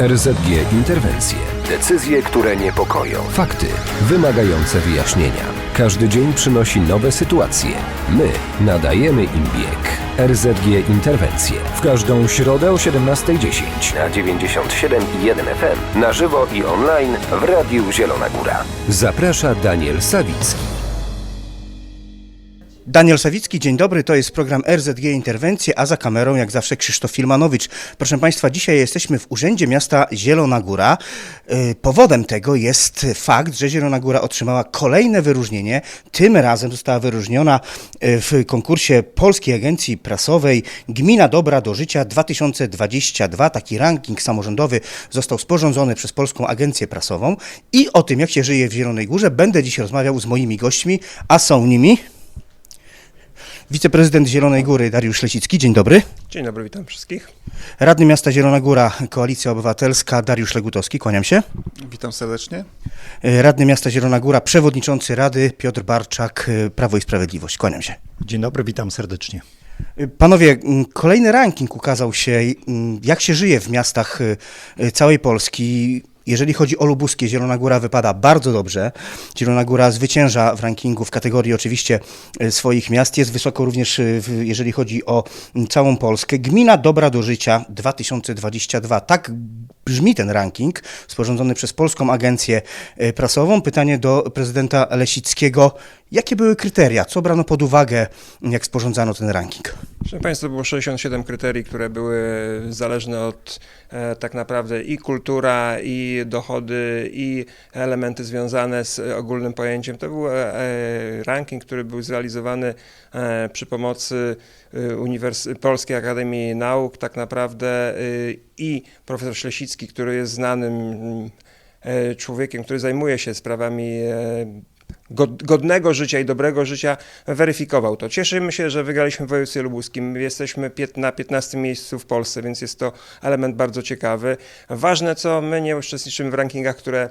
RZG Interwencje. Decyzje, które niepokoją. Fakty wymagające wyjaśnienia. Każdy dzień przynosi nowe sytuacje. My nadajemy im bieg. RZG Interwencje. W każdą środę o 17.10 na 97,1 FM. Na żywo i online w Radiu Zielona Góra. Zaprasza Daniel Sawicki. Daniel Sawicki, dzień dobry, to jest program RZG Interwencje, a za kamerą jak zawsze Krzysztof Filmanowicz. Proszę Państwa, dzisiaj jesteśmy w Urzędzie Miasta Zielona Góra. Yy, Powodem tego jest fakt, że Zielona Góra otrzymała kolejne wyróżnienie. Tym razem została wyróżniona yy, w konkursie Polskiej Agencji Prasowej Gmina Dobra do Życia 2022. Taki ranking samorządowy został sporządzony przez Polską Agencję Prasową. I o tym, jak się żyje w Zielonej Górze, będę dziś rozmawiał z moimi gośćmi, a są nimi... Wiceprezydent Zielonej Góry Dariusz Lesicki, dzień dobry. Dzień dobry, witam wszystkich. Radny miasta Zielona Góra, Koalicja Obywatelska Dariusz Legutowski, kłaniam się. Witam serdecznie. E, Radny miasta Zielona Góra, przewodniczący Rady Piotr Barczak, e, Prawo i Sprawiedliwość, kłaniam się. Dzień dobry, witam serdecznie. E, Panowie, kolejny ranking ukazał się, jak się żyje w miastach całej Polski. Jeżeli chodzi o lubuskie, Zielona Góra wypada bardzo dobrze. Zielona Góra zwycięża w rankingu w kategorii oczywiście e, swoich miast. Jest wysoko również, e, jeżeli chodzi o całą Polskę. Gmina Dobra do Życia 2022. Tak brzmi ten ranking sporządzony przez Polską Agencję e, Prasową. Pytanie do prezydenta Lesickiego. Jakie były kryteria? Co brano pod uwagę, jak sporządzano ten ranking? Proszę Państwa, było 67 kryterii, które były zależne od e, tak naprawdę i kultura, i dochody, i elementy związane z ogólnym pojęciem. To był e, e, ranking, który był zrealizowany e, przy pomocy e, Uniwers- Polskiej Akademii Nauk, tak naprawdę e, i profesor Ślesicki, który jest znanym człowiekiem, który zajmuje się sprawami godnego życia i dobrego życia weryfikował to. Cieszymy się, że wygraliśmy w województwie lubuskim. Jesteśmy na 15 miejscu w Polsce, więc jest to element bardzo ciekawy. Ważne co, my nie uczestniczymy w rankingach, które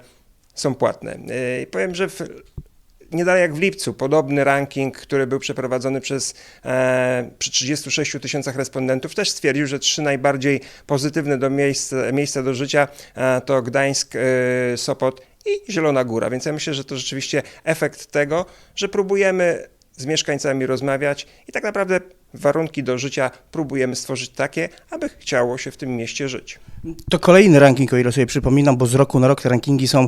są płatne. Yy, Powiem, że w, nie dalej jak w lipcu, podobny ranking, który był przeprowadzony przez e, przy 36 tysiącach respondentów, też stwierdził, że trzy najbardziej pozytywne do miejsc, miejsca do życia e, to Gdańsk, e, Sopot i Zielona Góra. Więc ja myślę, że to rzeczywiście efekt tego, że próbujemy z mieszkańcami rozmawiać i tak naprawdę warunki do życia próbujemy stworzyć takie, aby chciało się w tym mieście żyć. To kolejny ranking, o ile sobie przypominam, bo z roku na rok te rankingi są y,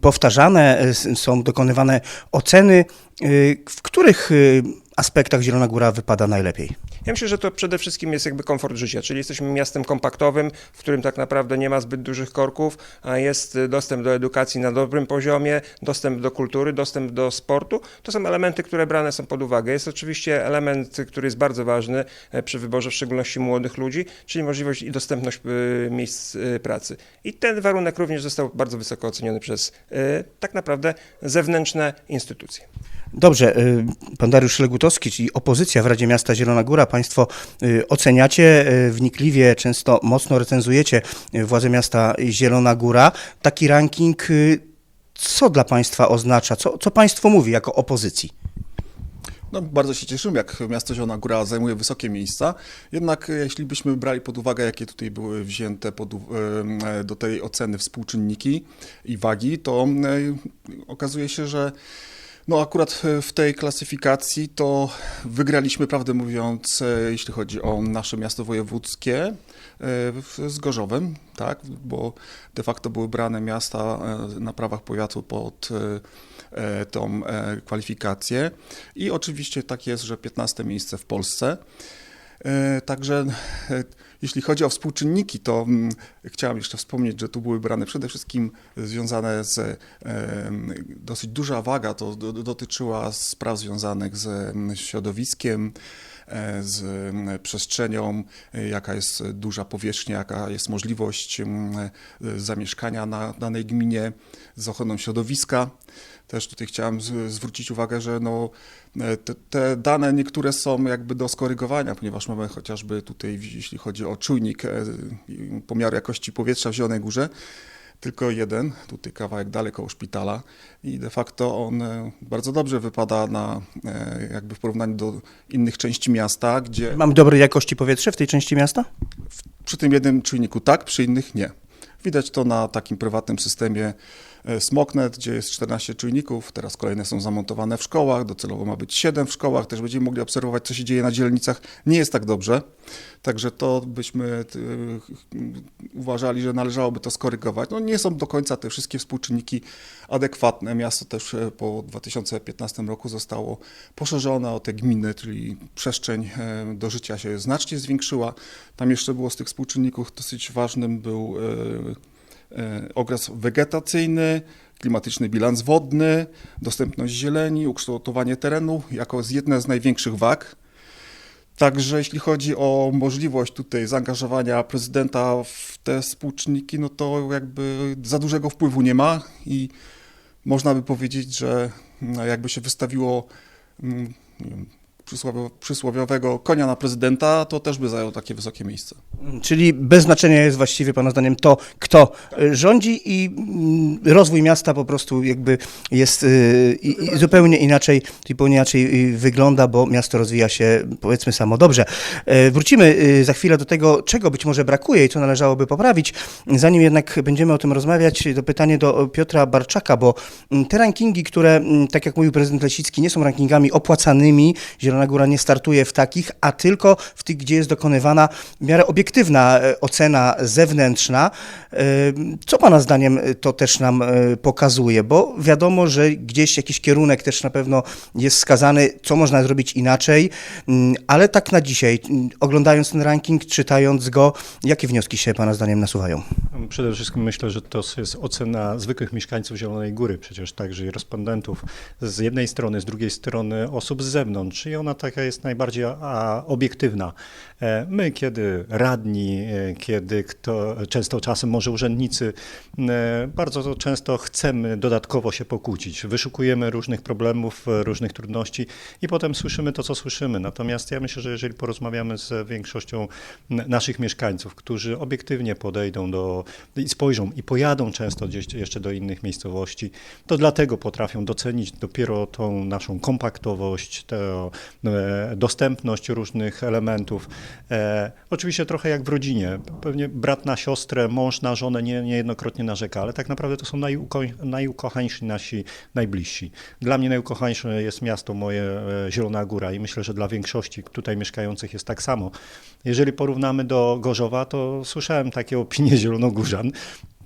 powtarzane, y, są dokonywane oceny. Y, w których y, aspektach Zielona Góra wypada najlepiej? Ja myślę, że to przede wszystkim jest jakby komfort życia, czyli jesteśmy miastem kompaktowym, w którym tak naprawdę nie ma zbyt dużych korków, a jest y, dostęp do edukacji na dobrym poziomie, dostęp do kultury, dostęp do sportu. To są elementy, które brane są pod uwagę. Jest oczywiście element, który jest bardzo ważny e, przy wyborze w szczególności młodych ludzi, czyli możliwość i dostępność y, miejsc y, pracy. I ten warunek również został bardzo wysoko oceniony przez tak naprawdę zewnętrzne instytucje. Dobrze, y, pan Dariusz Legutowski, czyli opozycja w Radzie Miasta Zielona Góra. Państwo y, oceniacie y, wnikliwie, często mocno recenzujecie władze miasta Zielona Góra. Taki ranking, co dla Państwa oznacza? Co, co Państwo mówi jako opozycji? No, bardzo się cieszymy, jak miasto Zielona Góra zajmuje wysokie miejsca. Jednak jeśli byśmy brali pod uwagę, jakie tutaj były wzięte pod, do tej oceny współczynniki i wagi, to okazuje się, że no akurat w tej klasyfikacji to wygraliśmy, prawdę mówiąc, e, jeśli chodzi o nasze miasto wojewódzkie e, z Gorzowem, tak, bo de facto były brane miasta e, na prawach powiatu pod tą kwalifikację i oczywiście tak jest, że 15 miejsce w Polsce. Także jeśli chodzi o współczynniki, to mm, chciałem jeszcze wspomnieć, że tu były brane przede wszystkim związane z e, dosyć duża waga, to do- do- dotyczyła spraw związanych z środowiskiem, e, z przestrzenią, e, jaka jest duża powierzchnia, jaka jest możliwość e, zamieszkania na danej gminie, z ochroną środowiska. Też tutaj chciałem zwrócić uwagę, że no, e, te, te dane niektóre są jakby do skorygowania, ponieważ mamy chociażby tutaj, jeśli chodzi o czujnik e, pomiaru jakości powietrza w Zielonej Górze, tylko jeden, tutaj kawałek daleko u szpitala i de facto on e, bardzo dobrze wypada na, e, jakby w porównaniu do innych części miasta, gdzie Mamy dobrej jakości powietrze w tej części miasta? przy tym jednym czujniku tak, przy innych nie. Widać to na takim prywatnym systemie Smoknet, gdzie jest 14 czujników, teraz kolejne są zamontowane w szkołach, docelowo ma być 7 w szkołach, też będziemy mogli obserwować, co się dzieje na dzielnicach. Nie jest tak dobrze, także to byśmy t, uważali, że należałoby to skorygować. No nie są do końca te wszystkie współczynniki adekwatne. Miasto też e, po 2015 roku zostało poszerzone o te gminy, czyli przestrzeń e, do życia się znacznie zwiększyła. Tam jeszcze było z tych współczynników dosyć ważnym był e, e, okres wegetacyjny, klimatyczny bilans wodny, dostępność zieleni, ukształtowanie terenu jako z jedne z największych wag. Także jeśli chodzi o możliwość tutaj zaangażowania prezydenta w te współczynniki, no to jakby za dużego wpływu nie ma i można by powiedzieć, że no, jakby się wystawiło przysłowiowego konia na prezydenta, to też by zajął takie wysokie miejsce. Czyli bez znaczenia jest właściwie Pana zdaniem to, kto y, rządzi i mm, rozwój miasta po prostu jakby jest y, i, i zupełnie inaczej, zupełnie inaczej y, wygląda, bo miasto rozwija się powiedzmy samo dobrze. E, Wrócimy za chwilę do tego, czego być może brakuje i co należałoby poprawić. Zanim jednak będziemy o tym rozmawiać, to pytanie do Piotra Barczaka, bo mm, te rankingi, które, mm, tak jak mówił prezydent Lesicki, nie są rankingami opłacanymi, Zielona Góra nie startuje w takich, a tylko w tych, gdzie jest dokonywana w miarę obiektywna e, ocena zewnętrzna. E, Co Pana zdaniem to też nam e, pokazuje? Bo wiadomo, że gdzieś jakiś kierunek też na pewno jest wskazany, co można zrobić inaczej, Mm, ale tak na dzisiaj, mm, oglądając ten ranking, czytając go, jakie wnioski się Pana zdaniem nasuwają? Przede wszystkim myślę, że to jest ocena zwykłych mieszkańców Zielonej Góry, przecież także i respondentów z jednej strony, z drugiej strony osób z zewnątrz i ona taka jest najbardziej obiektywna. E, My, kiedy radni, e, kiedy kto, często czasem może urzędnicy, e, bardzo to często chcemy dodatkowo się pokłócić. Wyszukujemy różnych problemów, różnych trudności i potem słyszymy to, co słyszymy. Natomiast ja myślę, że jeżeli porozmawiamy z większością naszych mieszkańców, którzy obiektywnie podejdą do i spojrzą i pojadą często gdzieś jeszcze do innych miejscowości, to dlatego potrafią docenić dopiero tą naszą kompaktowość, e, dostępność różnych elementów. E, oczywiście trochę jak w rodzinie. Pewnie brat na siostrę, mąż na żonę nie, niejednokrotnie narzeka, ale tak naprawdę to są najuko- najukochańsi nasi najbliżsi. Dla mnie najukochańsze jest miasto moje e, Zielona Góra i myślę, że dla większości tutaj mieszkających jest tak samo. Jeżeli porównamy do Gorzowa, to słyszałem takie opinie zielonogórzan,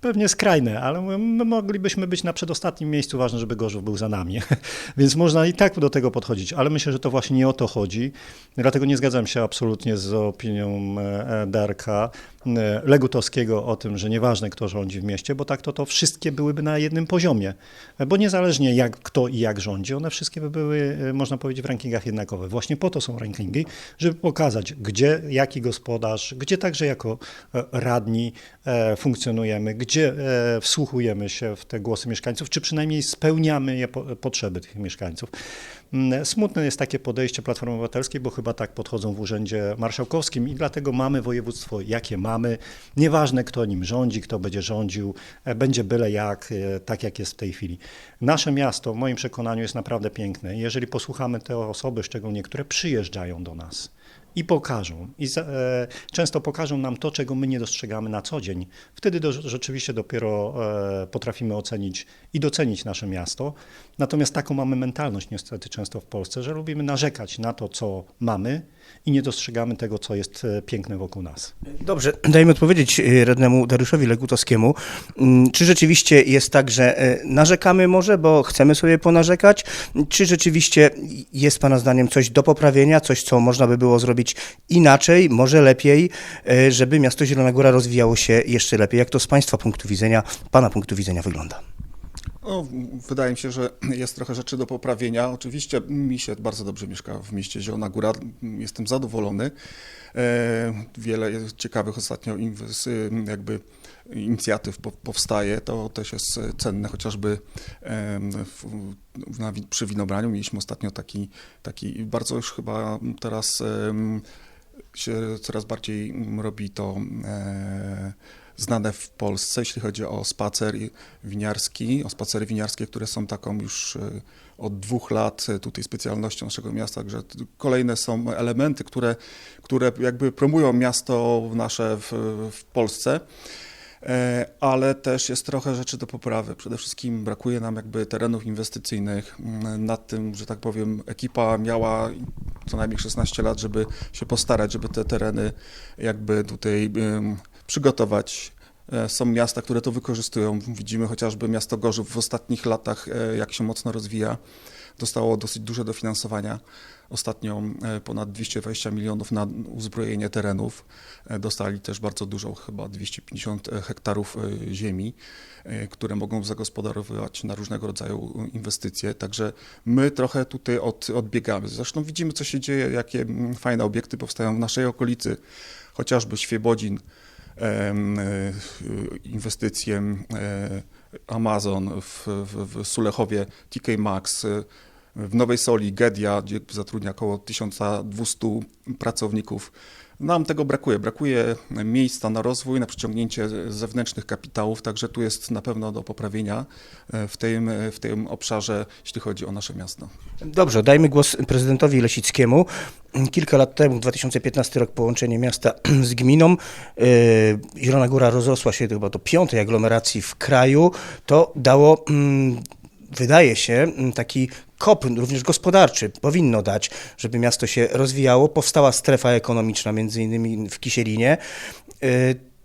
pewnie skrajne, ale my moglibyśmy być na przedostatnim miejscu, ważne, żeby Gorzów był za nami. Więc można i tak do tego podchodzić, ale myślę, że to właśnie nie o to chodzi. Dlatego nie zgadzam się absolutnie z opinią e, Darka e, Legutowskiego o tym, że nieważne kto rządzi w mieście, bo tak to, to wszystkie byłyby na jednym poziomie. E, Bo niezależnie jak kto i jak rządzi, one wszystkie by były, e, można powiedzieć, w rankingach jednakowe. Właśnie po to są rankingi, żeby pokazać, gdzie jaki gospodarz, gdzie także jako e, radni e, funkcjonujemy, gdzie e, wsłuchujemy się w te głosy mieszkańców, czy przynajmniej spełniamy je po, potrzeby tych mieszkańców. Mm, Smutne jest takie podejście Platformy Obywatelskiej, bo chyba tak podchodzą w Urzędzie Marszałkowskim i dlatego mamy województwo, jakie mamy. Nieważne, kto nim rządzi, kto będzie rządził, e, będzie byle jak, e, tak jak jest w tej chwili. Nasze miasto, w moim przekonaniu, jest naprawdę piękne. Jeżeli posłuchamy te osoby, szczególnie, które przyjeżdżają do nas, i pokażą. I za, e, często pokażą nam to, czego my nie dostrzegamy na co dzień. Wtedy do, rzeczywiście dopiero e, potrafimy ocenić i docenić nasze miasto. Natomiast taką mamy mentalność niestety często w Polsce, że lubimy narzekać na to, co mamy i nie dostrzegamy tego, co jest e, piękne wokół nas. Dobrze, dajmy odpowiedzieć y, radnemu Dariuszowi Legutowskiemu. Mm, Czy rzeczywiście jest tak, że y, narzekamy może, bo chcemy sobie ponarzekać? Czy rzeczywiście jest Pana zdaniem coś do poprawienia, coś, co można by było zrobić inaczej, może lepiej, żeby miasto Zielona Góra rozwijało się jeszcze lepiej? Jak to z Państwa punktu widzenia, Pana punktu widzenia wygląda? No, wydaje mi się, że jest trochę rzeczy do poprawienia. Oczywiście mi się bardzo dobrze mieszka w mieście Zielona Góra. Jestem zadowolony. E, Wiele ciekawych ostatnio jakby inicjatyw po- powstaje. To też jest cenne, chociażby w, na, przy winobraniu mieliśmy ostatnio taki, taki bardzo już chyba teraz się coraz bardziej robi to e, znane w Polsce, jeśli chodzi o spacer winiarski, o spacery winiarskie, które są taką już e, od dwóch lat e, tutaj specjalnością naszego miasta, także kolejne są elementy, które, które jakby promują miasto nasze w, w Polsce. E, ale też jest trochę rzeczy do poprawy. Przede wszystkim brakuje nam jakby terenów inwestycyjnych. Mm, Nad tym, że tak powiem, ekipa miała co najmniej 16 lat, żeby się postarać, żeby te tereny jakby tutaj przygotować. E, Są miasta, które to wykorzystują. Widzimy chociażby miasto Gorzów w ostatnich latach, e, jak się mocno rozwija. Dostało dosyć duże dofinansowania. Ostatnio e, ponad 220 milionów na uzbrojenie terenów. Dostali też bardzo dużo, chyba 250 hektarów ziemi, które mogą zagospodarowywać na różnego rodzaju inwestycje. Także my trochę tutaj od, odbiegamy. Zresztą widzimy, co się dzieje, jakie fajne obiekty powstają w naszej okolicy, chociażby Świebodzin, inwestycje e, Amazon w, w, w Sulechowie, TK Maxx, e, w Nowej Soli Gedia, gdzie zatrudnia około 1200 pracowników. Nam tego brakuje. Brakuje miejsca na rozwój, na przyciągnięcie zewnętrznych kapitałów, także tu jest na pewno do poprawienia e, w tym, w tym obszarze, jeśli chodzi o nasze miasto. Dobrze, dajmy głos prezydentowi Lesickiemu. Kilka lat temu, 2015 rok, połączenie miasta z gminą. Yy, Zielona Góra rozrosła się chyba do piątej aglomeracji w kraju. To dało, mm, wydaje się, mm, taki kop również gospodarczy. Powinno dać, żeby miasto się rozwijało. Powstała strefa ekonomiczna, między innymi w Kisielinie.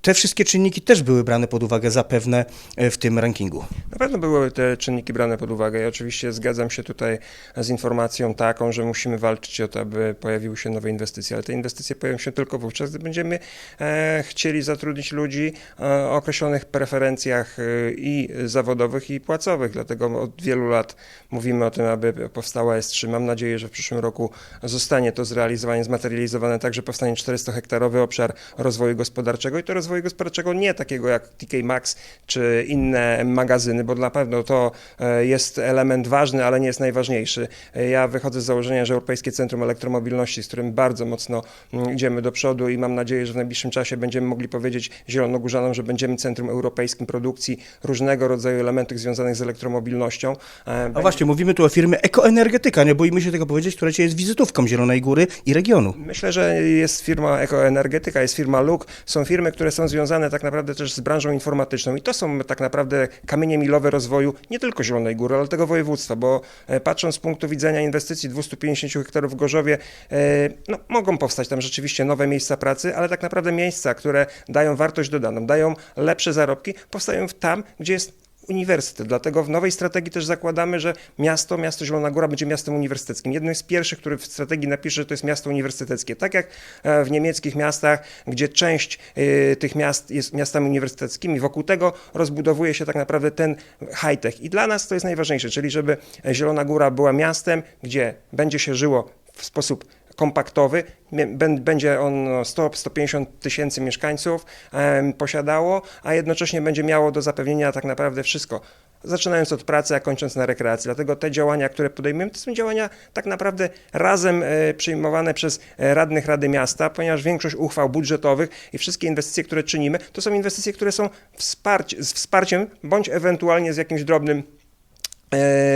Te wszystkie czynniki też były brane pod uwagę zapewne yy, w tym rankingu. Na pewno były te czynniki brane pod uwagę i oczywiście zgadzam się tutaj z informacją taką, że musimy walczyć o to, aby pojawiły się nowe inwestycje, ale te inwestycje pojawią się tylko wówczas, gdy będziemy e, chcieli zatrudnić ludzi e, o określonych preferencjach e, i zawodowych, i płacowych. Dlatego od wielu lat mówimy o tym, aby powstała S3. Mam nadzieję, że w przyszłym roku zostanie to zrealizowane, zmaterializowane tak, że powstanie 400-hektarowy obszar rozwoju gospodarczego i to rozwoju gospodarczego nie takiego jak TK Maxx czy inne magazyny, bo na pewno to e, jest element ważny, ale nie jest najważniejszy. E, Ja wychodzę z założenia, że Europejskie Centrum Elektromobilności, z którym bardzo mocno mm, idziemy do przodu i mam nadzieję, że w najbliższym czasie będziemy mogli powiedzieć Zielonogórzanom, że będziemy centrum europejskim produkcji różnego rodzaju elementów związanych z elektromobilnością. E, A właśnie, mówimy tu o firmie Ekoenergetyka, nie boimy się tego powiedzieć, która jest wizytówką Zielonej Góry i regionu. Myślę, że jest firma Ekoenergetyka, jest firma Luk. Są firmy, które są związane tak naprawdę też z branżą informatyczną i to są tak naprawdę kamienie milowe rozwoju nie tylko Zielonej Góry, ale tego województwa, bo e, patrząc z punktu widzenia inwestycji 250 hektarów w Gorzowie, e, no, mogą powstać tam rzeczywiście nowe miejsca pracy, ale tak naprawdę miejsca, które dają wartość dodaną, dają lepsze zarobki, powstają tam, gdzie jest uniwersytet. Dlatego w nowej strategii też zakładamy, że miasto, miasto Zielona Góra będzie miastem uniwersyteckim. Jednym z pierwszych, który w strategii napisze, że to jest miasto uniwersyteckie. Tak jak e, w niemieckich miastach, gdzie część e, tych miast jest miastami uniwersyteckimi, wokół tego rozbudowuje się tak naprawdę ten high-tech. I dla nas to jest najważniejsze, czyli żeby Zielona Góra była miastem, gdzie będzie się żyło w sposób kompaktowy. Będzie on no, 100-150 tysięcy mieszkańców posiadało, a jednocześnie będzie miało do zapewnienia tak naprawdę wszystko. Zaczynając od pracy, a kończąc na rekreacji. Dlatego te działania, które podejmujemy, to są działania tak naprawdę razem e, przyjmowane przez e, radnych Rady Miasta, ponieważ większość uchwał budżetowych i wszystkie inwestycje, które czynimy, to są inwestycje, które są z wsparciem bądź ewentualnie z jakimś drobnym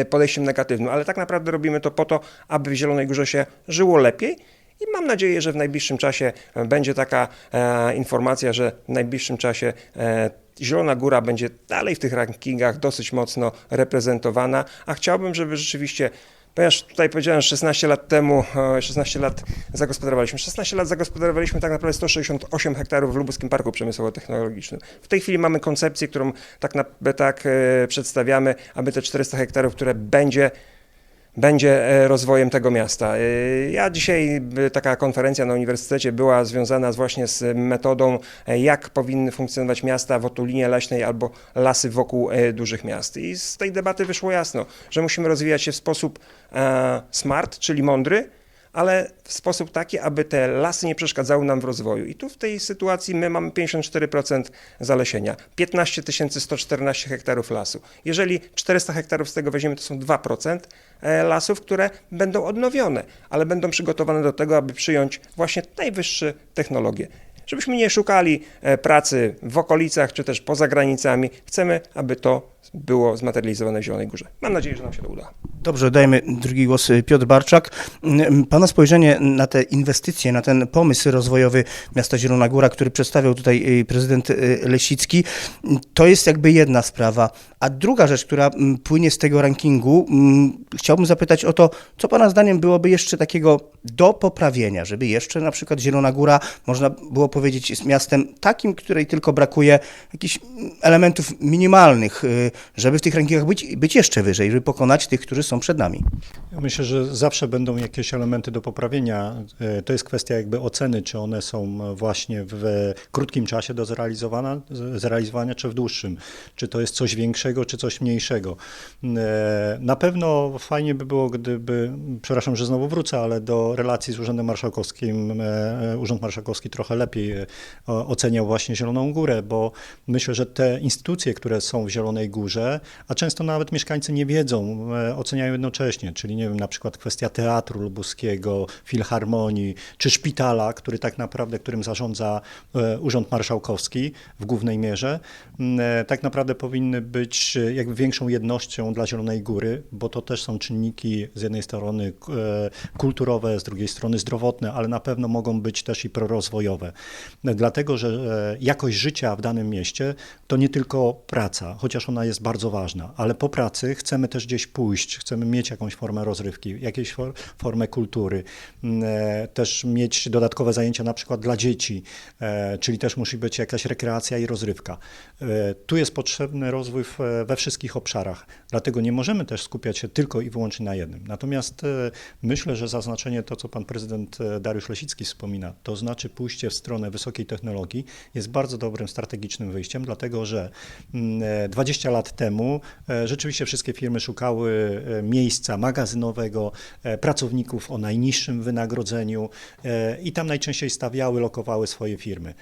podejściem negatywnym, ale tak naprawdę robimy to po to, aby w Zielonej Górze się żyło lepiej. I mam nadzieję, że w najbliższym czasie e, będzie taka e, informacja, że w najbliższym czasie e, Zielona Góra będzie dalej w tych rankingach dosyć mocno reprezentowana, a chciałbym, żeby rzeczywiście Ponieważ tutaj powiedziałem, że 16 lat temu, e, 16 lat zagospodarowaliśmy. 16 lat zagospodarowaliśmy tak naprawdę 168 hektarów w Lubuskim Parku Przemysłowo-Technologicznym. W tej chwili mamy koncepcję, którą tak, na, tak e, przedstawiamy, aby te 400 hektarów, które będzie będzie e, rozwojem tego miasta. E, Ja dzisiaj, e, taka konferencja na uniwersytecie była związana właśnie z metodą, jak powinny funkcjonować miasta w otulinie leśnej albo lasy wokół dużych miast. I z tej debaty wyszło jasno, że musimy rozwijać się w sposób smart, czyli mądry, ale w sposób taki, aby te lasy nie przeszkadzały nam w rozwoju. I tu w tej sytuacji my mamy 54% zalesienia, 15 114 hektarów lasu. Jeżeli 400 hektarów z tego weźmiemy, to są 2% e, lasów, które będą odnowione, ale będą przygotowane do tego, aby przyjąć właśnie najwyższe technologie. żebyśmy nie szukali e, pracy w okolicach czy też poza granicami. Chcemy, aby to było zmaterializowane w Zielonej Górze. Mam nadzieję, że nam się to uda. Dobrze, dajmy drugi głos y, Piotr Barczak. Mm, Pana spojrzenie na te inwestycje, na ten pomysł rozwojowy miasta Zielona Góra, który przedstawiał tutaj y, prezydent y, Lesicki, mm, to jest jakby jedna sprawa. A druga rzecz, która mm, płynie z tego rankingu, chciałbym zapytać o to, co Pana zdaniem byłoby jeszcze takiego do poprawienia, żeby jeszcze na przykład Zielona Góra, można było powiedzieć, jest miastem takim, której tylko brakuje jakichś elementów minimalnych, żeby w tych rankingach być, być jeszcze wyżej, żeby pokonać tych, którzy są przed nami. Myślę, że zawsze będą jakieś elementy do poprawienia. E, To jest kwestia jakby oceny, czy one są właśnie w krótkim czasie do zrealizowania, zrealizowania czy w dłuższym. Czy to jest coś większego, czy coś mniejszego. E, Na pewno fajnie by było, gdyby, przepraszam, że znowu wrócę, ale do relacji z Urzędem Marszałkowskim, e, Urząd Marszałkowski trochę lepiej e, oceniał właśnie Zieloną Górę, bo myślę, że te instytucje, które są w Zielonej Górze, a często nawet mieszkańcy nie wiedzą, e, jednocześnie, czyli nie wiem, na przykład kwestia teatru lubuskiego, filharmonii, czy szpitala, który tak naprawdę, którym zarządza e, Urząd Marszałkowski w głównej mierze, e, tak naprawdę powinny być e, jakby większą jednością dla Zielonej Góry, bo to też są czynniki z jednej strony kulturowe, z drugiej strony zdrowotne, ale na pewno mogą być też i prorozwojowe. Dlatego, że jakość życia w danym mieście to nie tylko praca, chociaż ona jest bardzo ważna, ale po pracy chcemy też gdzieś pójść, chcemy mieć jakąś formę rozrywki, jakąś for, formę kultury, e, też mieć dodatkowe zajęcia na przykład dla dzieci, e, czyli też musi być jakaś rekreacja i rozrywka. E, Tu jest potrzebny rozwój we wszystkich obszarach, dlatego nie możemy też skupiać się tylko i wyłącznie na jednym. Natomiast myślę, że zaznaczenie to, co pan prezydent Dariusz Lesicki wspomina, to znaczy pójście w stronę wysokiej technologii, jest bardzo dobrym strategicznym wyjściem, dlatego że mm, e, 20 lat temu rzeczywiście wszystkie firmy szukały miejsca magazynowego, e, pracowników o najniższym wynagrodzeniu e, i tam najczęściej stawiały, lokowały swoje firmy.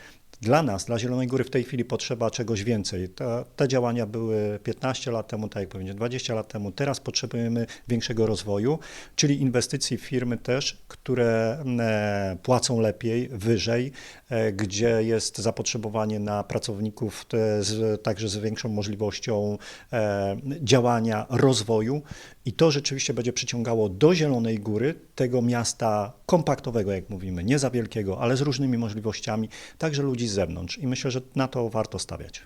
Dla nas, dla Zielonej Góry w tej chwili potrzeba czegoś więcej. Te, działania były 15 lat temu, tak jak powiedziałem, 20 lat temu. Teraz potrzebujemy większego rozwoju, czyli inwestycji w firmy też, które e, płacą lepiej, wyżej, e, gdzie jest zapotrzebowanie na pracowników z, także z większą możliwością e, działania, rozwoju. I to rzeczywiście będzie przyciągało do Zielonej Góry tego miasta kompaktowego, jak mówimy, nie za wielkiego, ale z różnymi możliwościami, także ludzi z zewnątrz. I myślę, że na to warto stawiać.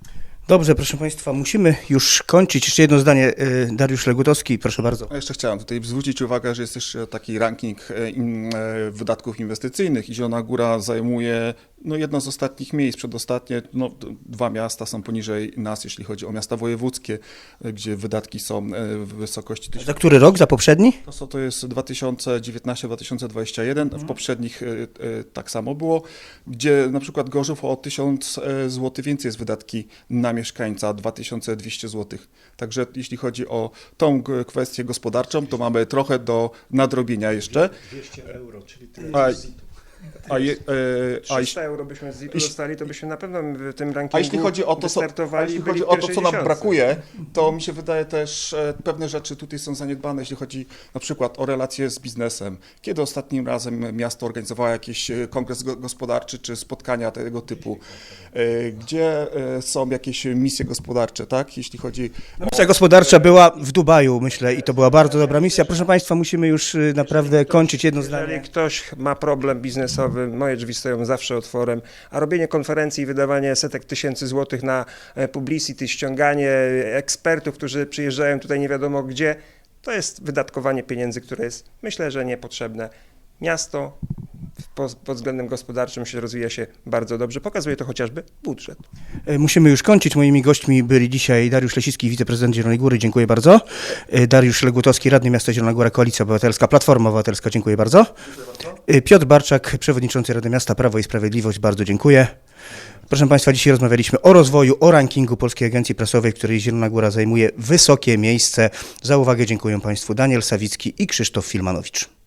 Dobrze, proszę Państwa, musimy już kończyć. Jeszcze jedno zdanie. y, Dariusz Legutowski, proszę bardzo. A jeszcze chciałem tutaj zwrócić uwagę, że jest też taki ranking in, e, wydatków inwestycyjnych i Zielona Góra zajmuje no, jedno z ostatnich miejsc, przedostatnie. No, dwa miasta są poniżej nas, jeśli chodzi o miasta wojewódzkie, e, gdzie wydatki są e, w wysokości Za który rok? Za poprzedni? To, są- to jest 2019-2021, w poprzednich e, tak samo było, gdzie na przykład Gorzów o 1000 zł więcej jest wydatki na mieszkańca, 2200 zł. Także jeśli chodzi o tą kwestię gospodarczą, to mamy trochę do nadrobienia jeszcze. 200 euro, czyli A, a, je, e, a, 300 euro byśmy z ZIP-u dostali, to byśmy na pewno w tym rankingu A jeśli chodzi o to, co, a jeśli chodzi o to, co nam brakuje, to mi się wydaje też e, pewne rzeczy tutaj są zaniedbane, jeśli chodzi na przykład o relacje z biznesem. Kiedy ostatnim razem miasto organizowało jakiś e, kongres go- gospodarczy czy spotkania tego typu? E, Gdzie e, są jakieś misje gospodarcze, tak? Jeśli chodzi Misja gospodarcza była w Dubaju, myślę, i to była bardzo dobra misja. Proszę Państwa, musimy już y, naprawdę kończyć jedno Jeżeli zdanie. ktoś ma problem biznesowy, moje drzwi stoją zawsze otworem, a robienie konferencji i wydawanie setek tysięcy złotych na e, publicity, ściąganie ekspertów, którzy przyjeżdżają tutaj nie wiadomo gdzie, to jest wydatkowanie pieniędzy, które jest myślę, że niepotrzebne. Miasto pod, względem gospodarczym się rozwija się bardzo dobrze. Pokazuje to chociażby budżet. Y, Musimy już kończyć. Moimi gośćmi byli dzisiaj Dariusz Lesicki, wiceprezydent Zielonej Góry. Dziękuję bardzo. Y, Dariusz Legutowski, radny miasta Zielona Góra, Koalicja Obywatelska, Platforma Obywatelska. Dziękuję bardzo. Y, Piotr Barczak, przewodniczący Rady Miasta Prawo i Sprawiedliwość. Bardzo dziękuję. Proszę Państwa, dzisiaj rozmawialiśmy o rozwoju, o rankingu Polskiej Agencji Prasowej, której Zielona Góra zajmuje wysokie miejsce. Za uwagę dziękuję Państwu Daniel Sawicki i Krzysztof Filmanowicz.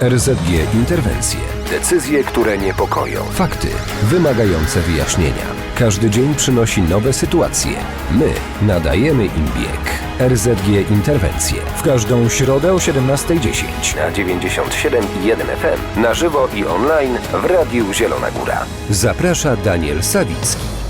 RZG Interwencje. Decyzje, które niepokoją. Fakty wymagające wyjaśnienia. Każdy dzień przynosi nowe sytuacje. My nadajemy im bieg. RZG Interwencje. W każdą środę o 17.10 na 97,1 FM na żywo i online w Radiu Zielona Góra. Zaprasza Daniel Sawicki.